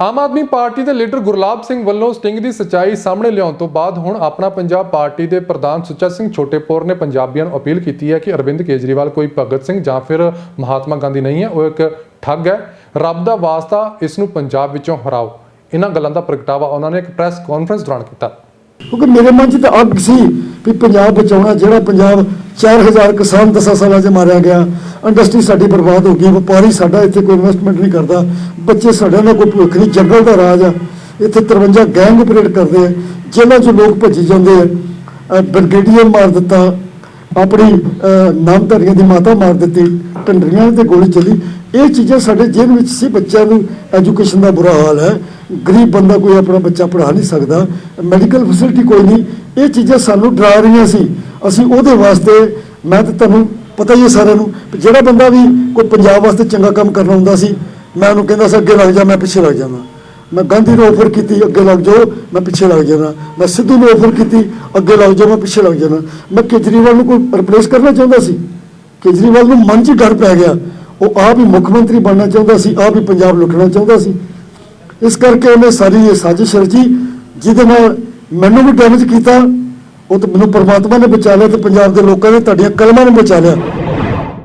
ਆਮ Aadmi party ਦੇ leader Gurlab Singh ਵੱਲੋਂ sting ਦੀ ਸਚਾਈ ਸਾਹਮਣੇ ਲਿਆਉਣ ਤੋਂ ਬਾਅਦ ਹੁਣ ਆਪਣਾ ਪੰਜਾਬ ਪਾਰਟੀ ਦੇ ਪ੍ਰਧਾਨ ਸੁੱਚਾ ਸਿੰਘ ਛੋਟੇਪੁਰ ਨੇ ਪੰਜਾਬੀਆਂ ਨੂੰ ਅਪੀਲ ਕੀਤੀ ਹੈ ਕਿ ਅਰਵਿੰਦ ਕੇਜਰੀਵਾਲ ਕੋਈ ਭਗਤ ਸਿੰਘ ਜਾਂ ਫਿਰ ਮਹਾਤਮਾ ਗਾਂਧੀ ਨਹੀਂ ਹੈ, ਉਹ ਇੱਕ ਠੱਗ ਹੈ। ਰੱਬ ਦਾ ਵਾਸਤਾ ਇਸ ਨੂੰ ਪੰਜਾਬ ਵਿੱਚੋਂ ਹਰਾਓ। ਇਹਨਾਂ ਗੱਲਾਂ ਦਾ ਪ੍ਰਗਟਾਵਾ ਉਹਨਾਂ ਨੇ ਇੱਕ ਪ੍ਰੈਸ ਕਾਨਫਰੰਸ ਦੌਰਾਨ ਕੀਤਾ। ਕਿਉਂਕਿ ਮੇਰੇ ਮਨ 'ਚ ਤਾਂ ਅੱਗ ਸੀ ਵੀ ਪੰਜਾਬ ਬਚਾਉਣਾ ਜਿਹੜਾ ਪੰਜਾਬ 4000 ਕਿਸਾਨ 10 ਸਾਲਾਂ 'ਚ ਮਾਰਿਆ ਗਿਆ ਇੰਡਸਟਰੀ ਸਾਡੀ ਬਰਬਾਦ ਹੋ ਗਈ, ਵਪਾਰੀ ਸਾਡਾ ਇੱਥੇ ਕੋਈ ਇਨਵੈਸਟਮੈਂਟ ਨਹੀਂ ਕਰਦਾ, ਬੱਚੇ ਸਾਡੇ ਨਾਲ ਕੋਈ ਭਵਿੱਖ ਨਹੀਂ ਜੰਗਲ ਦਾ ਰਾਜ ਆ। ਇੱਥੇ 53 ਗੈਂਗ ਆਪਰੇਟ ਕਰਦੇ ਆ ਜੇਲ੍ਹਾਂ 'ਚ ਲੋਕ ਭੱਜੀ ਜਾਂਦੇ ਆ। ਬ੍ਰਿਗੇਡੀਅਰ ਮਾਰ ਦਿੱਤਾ, ਆਪਣੀ ਨਾਮਧਾਰੀਆਂ ਦੀ ਮਾਤਾ ਮਾਰ ਦਿੱਤੀ ਟੰਡਰੀਆਂ ਤੇ ਗੋਲੀ ਚੱਲੀ। ਇਹ ਚੀਜ਼ਾਂ ਸਾਡੇ ਜੇਲ੍ਹ ਵਿੱਚ ਸੀ, ਬੱਚਿਆਂ ਨੂੰ ਐਜੂਕੇਸ਼ਨ ਦਾ ਬੁਰਾ ਹਾਲ ਹੈ। ਗਰੀਬ ਬੰਦਾ ਕੋਈ ਆਪਣਾ ਬੱਚਾ ਪੜ੍ਹਾ ਨਹੀਂ ਸਕਦਾ ਮੈਡੀਕਲ ਫੈਸਿਲਿਟੀ ਕੋਈ ਨਹੀਂ। ਇਹ ਚੀਜ਼ਾਂ ਸਾਨੂੰ ਡਰਾ ਰਹੀਆਂ ਸੀ। ਅਸੀਂ ਉਹਦੇ ਵਾਸਤੇ, ਮੈਂ ਤਾਂ ਤੁਹਾਨੂੰ ਪਤਾ ਹੀ ਹੈ ਸਾਰਿਆਂ ਨੂੰ ਵੀ ਜਿਹੜਾ ਬੰਦਾ ਵੀ ਕੋਈ ਪੰਜਾਬ ਵਾਸਤੇ ਚੰਗਾ ਕੰਮ ਕਰਨਾ ਹੁੰਦਾ ਸੀ, ਮੈਂ ਉਹਨੂੰ ਕਹਿੰਦਾ ਸੀ, ਅੱਗੇ ਲੱਗ ਜਾ, ਮੈਂ ਪਿੱਛੇ ਲੱਗ ਜਾਵਾਂ ਮੈਂ ਗਾਂਧੀ ਨੂੰ ਆਫਰ ਕੀਤੀ, ਅੱਗੇ ਲੱਗ ਜਾਓ, ਮੈਂ ਪਿੱਛੇ ਲੱਗ ਜਾਣਾ ਮੈਂ ਸਿੱਧੂ ਨੂੰ ਆਫਰ ਕੀਤੀ, ਅੱਗੇ ਲੱਗ ਜਾਓ, ਮੈਂ ਪਿੱਛੇ ਲੱਗ ਜਾਣਾ ਮੈਂ ਕੇਜਰੀਵਾਲ ਨੂੰ ਕੋਈ ਰਿਪਲੇਸ ਕਰਨਾ ਚਾਹੁੰਦਾ ਸੀ? ਕੇਜਰੀਵਾਲ ਨੂੰ ਮਨ 'ਚ ਡਰ ਪੈ ਗਿਆ। ਉਹ ਆਪ ਹੀ ਮੁੱਖ ਮੰਤਰੀ ਬਣਨਾ ਚਾਹੁੰਦਾ ਸੀ, ਆਪ ਹੀ ਪੰਜਾਬ ਲੁੱਟਣਾ ਚਾਹੁੰਦਾ ਸੀ। ਇਸ ਕਰਕੇ ਉਹਨੇ ਸਾਰੀ ਇਹ ਸਾਜ਼ਿਸ਼ ਰਚੀ, ਜਿਹਦੇ ਨਾਲ ਮੈਨੂੰ ਵੀ ਡੈਮੇਜ ਕੀਤਾ ਉਹ ਤਾਂ ਮੈਨੂੰ ਪਰਮਾਤਮਾ ਨੇ ਬਚਾ ਲਿਆ ਤੇ ਪੰਜਾਬ ਦੇ ਲੋਕਾਂ ਨੇ ਤੁਹਾਡੀਆਂ ਕਲਮਾਂ ਨੇ ਬਚਾ ਲਿਆ।